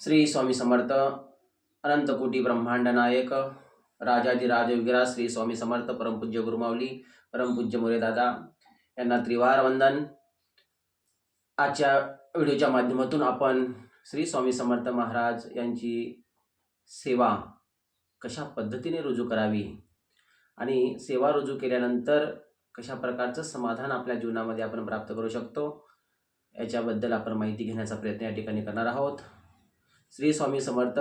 श्री स्वामी समर्थ अनंतकोटी ब्रह्मांड नायक राजाधिराज योगीराज श्री स्वामी समर्थ परमपूज्य गुरुमावली परमपूज्य मोरेदादा यांना त्रिवार वंदन. आजच्या व्हिडिओच्या माध्यमातून आपण श्री स्वामी समर्थ महाराज यांची सेवा कशा पद्धतीने रुजू करावी आणि सेवा रुजू केल्यानंतर कशा प्रकारचं समाधान आपल्या जीवनामध्ये आपण प्राप्त करू शकतो याच्याबद्दल आपण माहिती घेण्याचा प्रयत्न या ठिकाणी करणार आहोत. श्री स्वामी समर्थ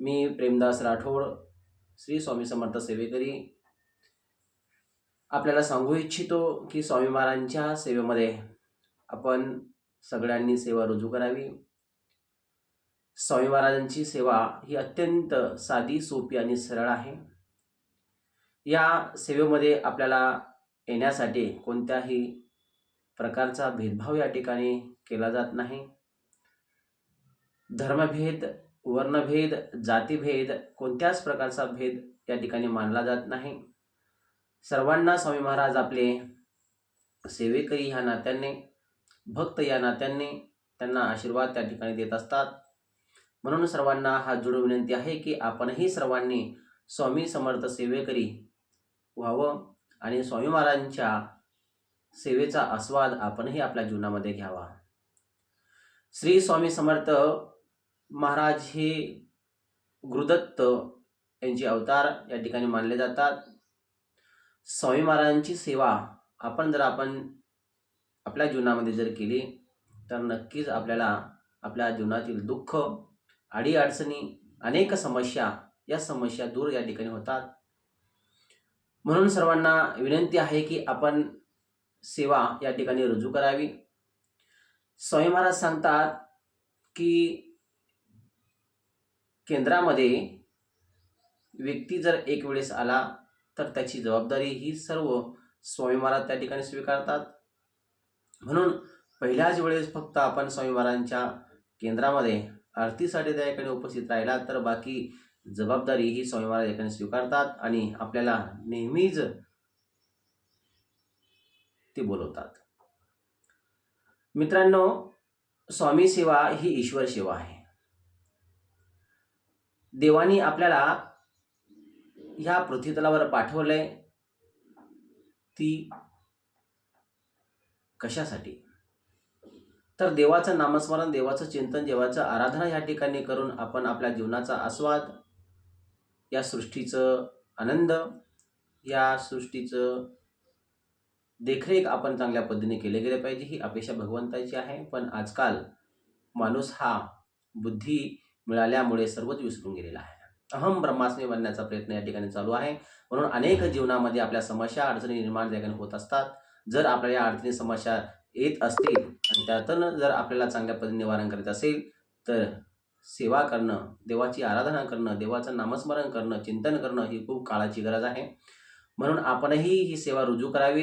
मी प्रेमदास राठोड श्री स्वामी समर्थ सेवेकरी. आपल्याला सांगू इच्छितो की स्वामी महाराजांच्या सेवेमध्ये आपण सगळ्यांनी सेवा रुजू करावी. स्वामी महाराजांची सेवा ही अत्यंत साधी सोपी आणि सरळ आहे. या सेवेमध्ये आपल्याला येण्यासाठी कोणत्याही प्रकारचा भेदभाव या ठिकाणी केला जात नाही. धर्मभेद वर्णभेद जातीभेद कोणत्याच प्रकारचा भेद या ठिकाणी मानला जात नाही. सर्वांना स्वामी महाराज आपले सेवेकरी ह्या नात्याने भक्त या नात्याने त्यांना आशीर्वाद त्या ठिकाणी देत असतात. म्हणून सर्वांना हा जोडून विनंती आहे की आपणही सर्वांनी स्वामी समर्थ सेवेकरी व्हावं आणि स्वामी महाराजांच्या सेवेचा आस्वाद आपणही आपल्या जीवनामध्ये घ्यावा. श्री स्वामी समर्थ महाराज हे गुरुदत्त यांचे अवतार या ठिकाणी मानले जातात. स्वामी महाराजांची सेवा आपण जर आपण आपल्या जीवनामध्ये जर केली तर नक्कीच आपल्याला आपल्या जीवनातील दुःख अडीअडचणी अनेक समस्या या समस्या दूर या ठिकाणी होतात. म्हणून सर्वांना विनंती आहे की आपण सेवा या ठिकाणी रुजू करावी. स्वामी महाराज सांगतात की केंद्रामध्ये व्यक्ती जर एक वेळेस आला तर त्याची जबाबदारी ही सर्व स्वामी महाराज त्या ठिकाणी स्वीकारतात. म्हणून पहिल्याच वेळेस फक्त आपण स्वामी महाराजांच्या केंद्रामध्ये आरतीसाठी त्या ठिकाणी उपस्थित राहिला तर बाकी जबाबदारी ही स्वामी महाराज ठिकाणी स्वीकारतात आणि आपल्याला नेहमीच ते बोलवतात. मित्रांनो स्वामी सेवा ही ईश्वर सेवा आहे. देवानी आपल्याला ह्या पृथ्वीतलावर पाठवलंय. ती कशासाठी? तर देवाचं नामस्मरण देवाचं चिंतन देवाचं आराधना या ठिकाणी करून आपण आपल्या जीवनाचा आस्वाद या सृष्टीचं आनंद या सृष्टीचं देखरेख आपण चांगल्या पद्धतीने केले गेले पाहिजे ही अपेक्षा भगवंताची आहे. पण आजकाल माणूस हा बुद्धी मिळाल्यामुळे सर्वच विसरून गेलेला आहे. अहम ब्रह्मास्मी बनण्याचा प्रयत्न या ठिकाणी चालू आहे. म्हणून अनेक जीवनामध्ये आपल्या समस्या अडचणी निर्माण ठिकाणी होत असतात. जर आपल्या या अडचणी समस्या येत असतील आणि त्यातून जर आपल्याला चांगल्या पद्धतीने निवारण करायचं असेल तर सेवा करणं देवाची आराधना करणं देवाचं नामस्मरण करणं चिंतन करणं ही खूप काळाची गरज आहे. म्हणून आपणही ही सेवा रुजू करावी.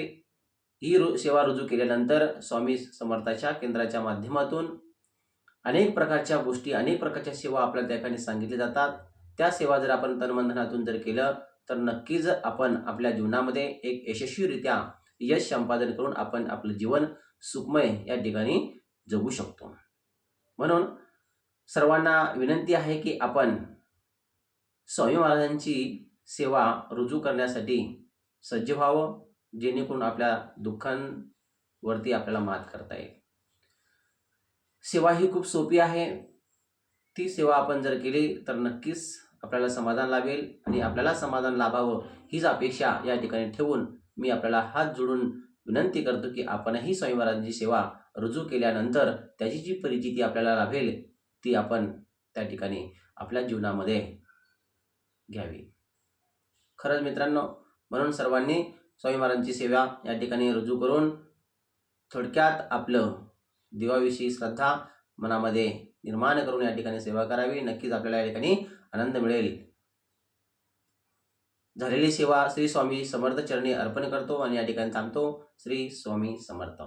ही रु सेवा रुजू केल्यानंतर स्वामी समर्थाच्या केंद्राच्या माध्यमातून अनेक प्रकारच्या गोष्टी अनेक प्रकारच्या सेवा आपल्याला त्या ठिकाणी सांगितल्या जातात. त्या सेवा जर आपण तनबंधनातून जर केलं तर नक्कीच आपण आपल्या जीवनामध्ये एक यशस्वीरित्या यश संपादन करून आपण आपलं जीवन सुखमय या ठिकाणी जगू शकतो. म्हणून सर्वांना विनंती आहे की आपण स्वामी महाराजांची सेवा रुजू करण्यासाठी सज्ज व्हावं जेणेकरून आपल्या दुःखांवरती आपल्याला मात करता येईल. सेवा ही खूप सोपी आहे. ती सेवा आपण जर केली तर नक्कीच आपल्याला समाधान लाभेल आणि आपल्याला समाधान लाभावं हीच अपेक्षा या ठिकाणी ठेवून मी आपल्याला हात जोडून विनंती करतो की आपणही स्वामी महाराजांची सेवा रुजू केल्यानंतर त्याची जी परिचिती आपल्याला लाभेल ती आपण त्या ठिकाणी आपल्या जीवनामध्ये घ्यावी. खरंच मित्रांनो म्हणून सर्वांनी स्वामी महाराजांची सेवा या ठिकाणी रुजू करून थोडक्यात आपलं देवाविषयी श्रद्धा मनामध्ये निर्माण करून या ठिकाणी सेवा करावी. नक्कीच आपल्याला या ठिकाणी आनंद मिळेल. झालेली सेवा श्री स्वामी समर्थ चरणी अर्पण करतो आणि या ठिकाणी थांबतो. श्री स्वामी समर्थ.